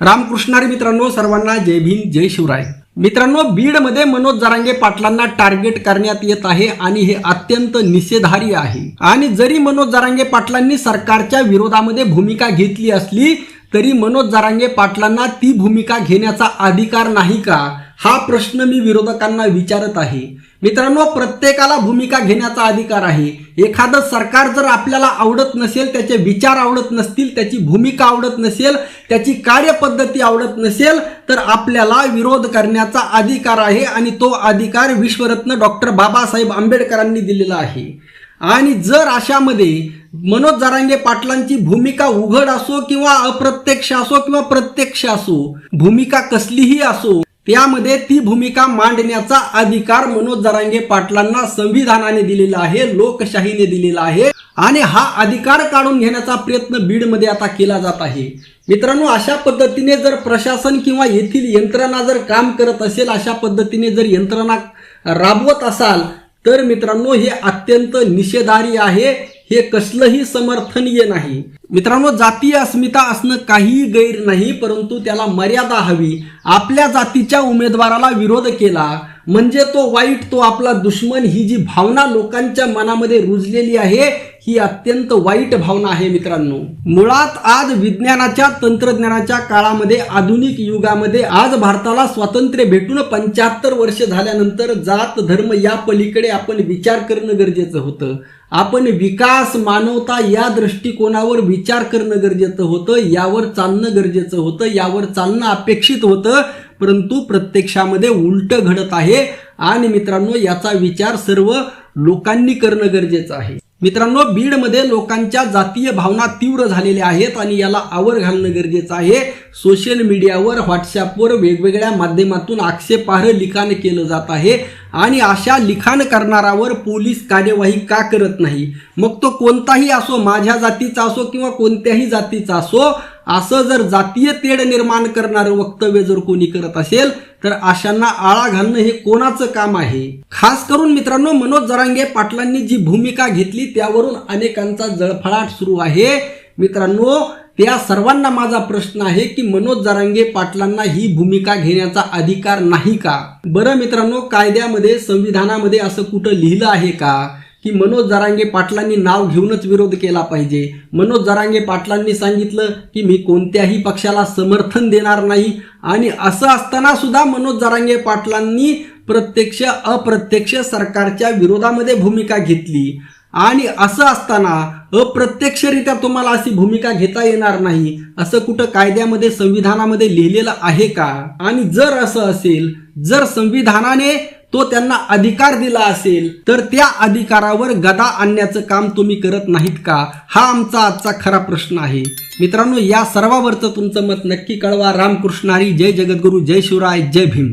रामकृष्णारी मित्रांनो सर्वांना जय भीम जय शिवराय. मित्रांनो बीडमध्ये मनोज जरांगे पाटलांना टार्गेट करण्यात येत आहे आणि हे अत्यंत निषेधार्य आहे. आणि जरी मनोज जरांगे पाटलांनी सरकारच्या विरोधामध्ये भूमिका घेतली असली तरी मनोज जरांगे पाटलांना ती भूमिका घेण्याचा अधिकार नाही का? हा प्रश्न मी विरोधकांना विचारत आहे. मित्रांनो प्रत्येकाला भूमिका घेण्याचा अधिकार आहे. एखादं सरकार जर आपल्याला आवडत नसेल त्याचे विचार आवडत नसतील त्याची भूमिका आवडत नसेल त्याची कार्यपद्धती आवडत नसेल तर आपल्याला विरोध करण्याचा अधिकार आहे आणि तो अधिकार विश्वरत्न डॉक्टर बाबासाहेब आंबेडकरांनी दिलेला आहे. आणि जर अशामध्ये मनोज जरांगे पाटलांची भूमिका उघड असो किंवा अप्रत्यक्ष असो किंवा प्रत्यक्ष असो भूमिका कसलीही असो त्यामध्ये ती भूमिका मांडण्याचा अधिकार मनोज जरांगे पाटलांना संविधानाने दिलेला आहे लोकशाहीने दिलेला आहे. आणि हा अधिकार काढून घेण्याचा प्रयत्न बीडमध्ये आता केला जात आहे. मित्रांनो अशा पद्धतीने जर प्रशासन किंवा येथील यंत्रणा जर काम करत असेल अशा पद्धतीने जर यंत्रणा राबवत असाल तर मित्रांनो हे अत्यंत निषेधारी आहे. हे कसलंही समर्थनीय नाही. मित्रांनो जातीय अस्मिता असणं काहीही गैर नाही परंतु त्याला मर्यादा हवी. आपल्या जातीच्या उमेदवाराला विरोध केला म्हणजे तो वाईट तो आपला दुश्मन ही जी भावना लोकांच्या मनामध्ये रुजलेली आहे ही अत्यंत वाईट भावना आहे मित्रांनो. मुळात आज विज्ञानाच्या तंत्रज्ञानाच्या काळामध्ये आधुनिक युगामध्ये आज भारताला स्वातंत्र्य भेटून पंच्याहत्तर वर्ष झाल्यानंतर जात धर्म या पलीकडे आपण विचार करणं गरजेचं होतं. आपण विकास मानवता या दृष्टिकोनावर विचार विचार करणं गरजेचं होतं यावर चालणं गरजेचं होतं यावर चालणं अपेक्षित होतं परंतु प्रत्यक्षामध्ये उलट घडत आहे. आणि मित्रांनो याचा विचार सर्व लोकांनी करणं गरजेचं आहे. मित्रांनो बीडमध्ये लोकांच्या जातीय भावना तीव्र झालेल्या आहेत आणि याला आवर घालणं गरजेचं आहे. सोशल मीडियावर व्हॉट्सअपवर वेगवेगळ्या माध्यमातून आक्षेपार्ह लिखाण केलं जात आहे. आणि अशा लिखाण करणारावर पोलीस कार्यवाही का करत नाही? मग तो कोणताही असो माझ्या जातीचा असो किंवा कोणत्याही जातीचा असो असं जर जातीय तेढ निर्माण करणारं वक्तव्य जर कोणी करत असेल तर अशांना आळा घालणं हे कोणाचं काम आहे? खास करून मित्रांनो मनोज जरांगे पाटलांनी जी भूमिका घेतली त्यावरून अनेकांचा जळफळाट सुरू आहे. मित्रांनो त्या सर्वांना माझा प्रश्न आहे की मनोज जरांगे पाटलांना ही भूमिका घेण्याचा अधिकार नाही का? बरं मित्रांनो कायद्यामध्ये संविधानामध्ये असं कुठं लिहिलं आहे का? की मनोज जरांगे पाटलांनी नाव घेऊनच विरोध केला पाहिजे. मनोज जरांगे पाटलांनी सांगितलं की मी कोणत्याही पक्षाला समर्थन देणार नाही. आणि असं असताना सुद्धा मनोज जरांगे पाटलांनी प्रत्यक्ष अप्रत्यक्ष सरकारच्या विरोधामध्ये भूमिका घेतली. आणि असं असताना अप्रत्यक्षरित्या तुम्हाला अशी भूमिका घेता येणार नाही. असं कुठं कायद्यामध्ये संविधानामध्ये लिहिलेलं आहे का? आणि जर असं असेल जर संविधानाने तो त्यांना अधिकार दिला असेल तर त्या अधिकारावर गदा आणण्याचं काम तुम्ही करत नाहीत का? हा आमचा आजचा खरा प्रश्न आहे. मित्रांनो या सर्वावरचं तुमचं मत नक्की कळवा. रामकृष्णारी जय जगद्गुरू जय शिवराय जय भीम.